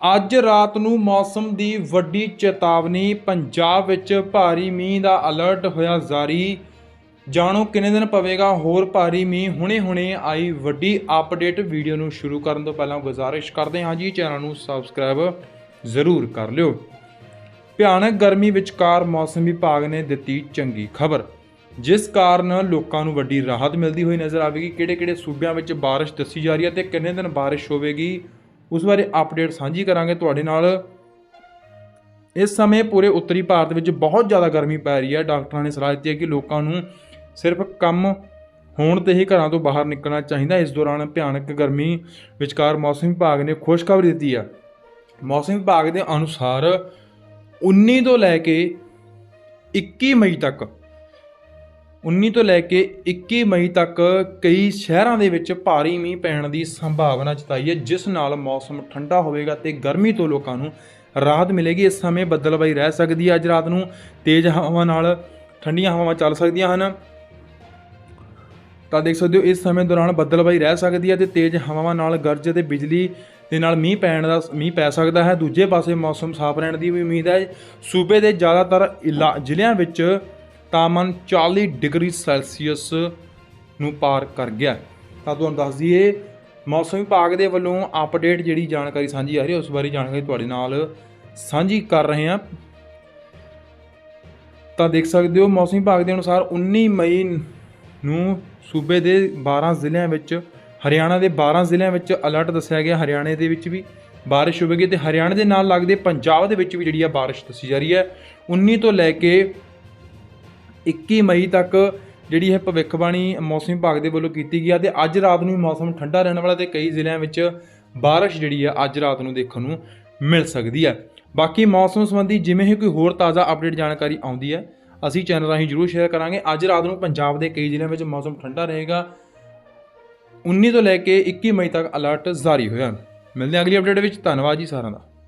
ਅੱਜ ਰਾਤ ਨੂੰ ਮੌਸਮ ਦੀ ਵੱਡੀ ਚੇਤਾਵਨੀ, ਪੰਜਾਬ ਵਿੱਚ ਭਾਰੀ ਮੀਂਹ ਦਾ ਅਲਰਟ ਹੋਇਆ ਜਾਰੀ। ਜਾਣੋ ਕਿੰਨੇ ਦਿਨ ਪਵੇਗਾ ਹੋਰ ਭਾਰੀ ਮੀਂਹ, ਹੁਣੇ-ਹੁਣੇ ਆਈ ਵੱਡੀ ਅਪਡੇਟ ਵੀਡੀਓ ਨੂੰ ਸ਼ੁਰੂ ਕਰਨ ਤੋਂ ਪਹਿਲਾਂ ਗੁਜ਼ਾਰਿਸ਼ ਕਰਦੇ ਹਾਂ ਜੀ, ਚੈਨਲ ਨੂੰ ਸਬਸਕ੍ਰਾਈਬ ਜ਼ਰੂਰ ਕਰ ਲਿਓ। ਭਿਆਨਕ ਗਰਮੀ ਵਿਚਕਾਰ ਮੌਸਮ ਵਿਭਾਗ ਨੇ ਦਿੱਤੀ ਚੰਗੀ ਖਬਰ। ਜਿਸ ਕਾਰਨ ਲੋਕਾਂ ਨੂੰ ਵੱਡੀ ਰਾਹਤ ਮਿਲਦੀ ਹੋਈ ਨਜ਼ਰ ਆਵੇਗੀ। ਕਿਹੜੇ-ਕਿਹੜੇ ਸੂਬਿਆਂ ਵਿੱਚ ਬਾਰਿਸ਼ ਦੱਸੀ ਜਾ ਰਹੀ ਹੈ ਤੇ ਕਿੰਨੇ ਦਿਨ ਬਾਰਿਸ਼ ਹੋਵੇਗੀ? ਉਸ ਬਾਰੇ ਅਪਡੇਟ ਸਾਂਝੀ ਕਰਾਂਗੇ ਤੁਹਾਡੇ ਨਾਲ। ਇਸ ਸਮੇਂ ਪੂਰੇ ਉੱਤਰੀ ਭਾਰਤ ਵਿੱਚ ਬਹੁਤ ਜ਼ਿਆਦਾ ਗਰਮੀ ਪੈ ਰਹੀ ਹੈ। ਡਾਕਟਰਾਂ ਨੇ ਸਲਾਹ ਦਿੱਤੀ ਹੈ ਕਿ ਲੋਕਾਂ ਨੂੰ ਸਿਰਫ ਕੰਮ ਹੋਣ ਤੇ ਹੀ ਘਰਾਂ ਤੋਂ ਬਾਹਰ ਨਿਕਲਣਾ ਚਾਹੀਦਾ। ਇਸ ਦੌਰਾਨ ਭਿਆਨਕ ਗਰਮੀ ਵਿਚਕਾਰ ਮੌਸਮ ਵਿਭਾਗ ਨੇ ਖੁਸ਼ਖਬਰੀ ਦਿੱਤੀ ਹੈ। ਮੌਸਮ ਵਿਭਾਗ ਦੇ ਅਨੁਸਾਰ 19 ਤੋਂ ਲੈ ਕੇ 21 ਮਈ ਤੱਕ 19 ਤੋਂ ਲੈ ਕੇ 21 ਮਈ ਤੱਕ ਕਈ ਸ਼ਹਿਰਾਂ ਦੇ ਵਿੱਚ ਭਾਰੀ ਮੀਂਹ ਪੈਣ ਦੀ ਸੰਭਾਵਨਾ ਜਤਾਈ ਹੈ, ਜਿਸ ਨਾਲ ਮੌਸਮ ਠੰਡਾ ਹੋਵੇਗਾ ਤੇ ਗਰਮੀ ਤੋਂ ਲੋਕਾਂ ਨੂੰ ਰਾਹਤ ਮਿਲੇਗੀ। ਇਸ ਸਮੇਂ ਬੱਦਲਬਾਈ ਰਹਿ ਸਕਦੀ ਹੈ। ਅੱਜ ਰਾਤ ਨੂੰ ਤੇਜ਼ ਹਵਾ ਨਾਲ ਠੰਡੀਆਂ ਹਵਾਵਾਂ ਚੱਲ ਸਕਦੀਆਂ ਹਨ। ਤਾਂ ਦੇਖ ਸਕਦੇ ਹੋ, ਇਸ ਸਮੇਂ ਦੌਰਾਨ ਬੱਦਲਬਾਈ ਰਹਿ ਸਕਦੀ ਹੈ ਤੇ ਤੇਜ਼ ਹਵਾਵਾਂ ਨਾਲ ਗਰਜ ਤੇ ਬਿਜਲੀ ਦੇ ਨਾਲ ਮੀਂਹ ਪੈਣ ਦਾ ਮੀਂਹ ਪੈ ਸਕਦਾ ਹੈ। ਦੂਜੇ ਪਾਸੇ ਮੌਸਮ ਸਾਫ਼ ਰਹਿਣ ਦੀ ਵੀ ਉਮੀਦ ਹੈ। ਸੂਬੇ ਦੇ ਜ਼ਿਆਦਾਤਰ ਇਲਾ- ਜ਼ਿਲ੍ਹਿਆਂ ਵਿੱਚ ਤਾਪਮਾਨ 40 ਡਿਗਰੀ ਸੈਲਸੀਅਸ ਨੂੰ ਪਾਰ ਕਰ ਗਿਆ। ਤਾਂ ਤੁਹਾਨੂੰ ਦੱਸ ਦਈਏ, ਮੌਸਮ ਵਿਭਾਗ ਦੇ ਵੱਲੋਂ ਅਪਡੇਟ ਜਿਹੜੀ ਜਾਣਕਾਰੀ ਸਾਂਝੀ ਆ ਰਹੀ ਹੈ, ਉਸ ਬਾਰੇ ਜਾਣਕਾਰੀ ਤੁਹਾਡੇ ਨਾਲ ਸਾਂਝੀ ਕਰ ਰਹੇ ਹਾਂ। ਤਾਂ ਦੇਖ ਸਕਦੇ ਹੋ, ਮੌਸਮ ਵਿਭਾਗ ਦੇ ਅਨੁਸਾਰ 19 ਮਈ ਨੂੰ ਸੂਬੇ ਦੇ 12 ਜ਼ਿਲ੍ਹਿਆਂ ਵਿੱਚ, ਹਰਿਆਣਾ ਦੇ 12 ਜ਼ਿਲ੍ਹਿਆਂ ਵਿੱਚ ਅਲਰਟ ਦੱਸਿਆ ਗਿਆ, ਹਰਿਆਣੇ ਦੇ ਵਿੱਚ ਵੀ ਬਾਰਿਸ਼ ਹੋਵੇਗੀ ਤੇ ਹਰਿਆਣਾ ਦੇ ਨਾਲ ਲੱਗਦੇ ਪੰਜਾਬ ਦੇ ਵਿੱਚ ਵੀ ਜਿਹੜੀ ਆ ਬਾਰਿਸ਼ ਦੱਸੀ ਜਾ ਰਹੀ ਹੈ। 19 ਤੋਂ ਲੈ ਕੇ 21 ਮਈ ਤੱਕ ਜਿਹੜੀ ਹੈ ਭਵਿੱਖਬਾਣੀ ਮੌਸਮ ਵਿਭਾਗ ਦੇ ਵੱਲੋਂ ਕੀਤੀ ਗਈ ਆ ਤੇ ਅੱਜ ਰਾਤ ਨੂੰ ਮੌਸਮ ਠੰਡਾ ਰਹਿਣ ਵਾਲਾ ਤੇ ਕਈ ਜ਼ਿਲ੍ਹਿਆਂ ਵਿੱਚ ਬਾਰਿਸ਼ ਜਿਹੜੀ ਆ ਅੱਜ ਰਾਤ ਨੂੰ ਦੇਖਣ ਨੂੰ ਮਿਲ ਸਕਦੀ ਹੈ ਬਾਕੀ ਮੌਸਮ ਸੰਬੰਧੀ ਜਿਵੇਂ ਹੀ ਕੋਈ ਹੋਰ ਤਾਜ਼ਾ ਅਪਡੇਟ ਜਾਣਕਾਰੀ ਆਉਂਦੀ ਹੈ ਅਸੀਂ ਚੈਨਲ ਰਾਹੀਂ ਜਰੂਰ ਸ਼ੇਅਰ ਕਰਾਂਗੇ। ਅੱਜ ਰਾਤ ਨੂੰ ਪੰਜਾਬ ਦੇ ਕਈ ਜ਼ਿਲ੍ਹਿਆਂ ਵਿੱਚ ਮੌਸਮ ਠੰਡਾ ਰਹੇਗਾ। 19 ਤੋਂ ਲੈ ਕੇ 21 ਮਈ ਤੱਕ ਅਲਰਟ ਜਾਰੀ ਹੋਇਆ। ਮਿਲਦੇ ਹਾਂ ਅਗਲੀ ਅਪਡੇਟ ਵਿੱਚ। ਧੰਨਵਾਦ ਜੀ ਸਾਰਿਆਂ ਦਾ।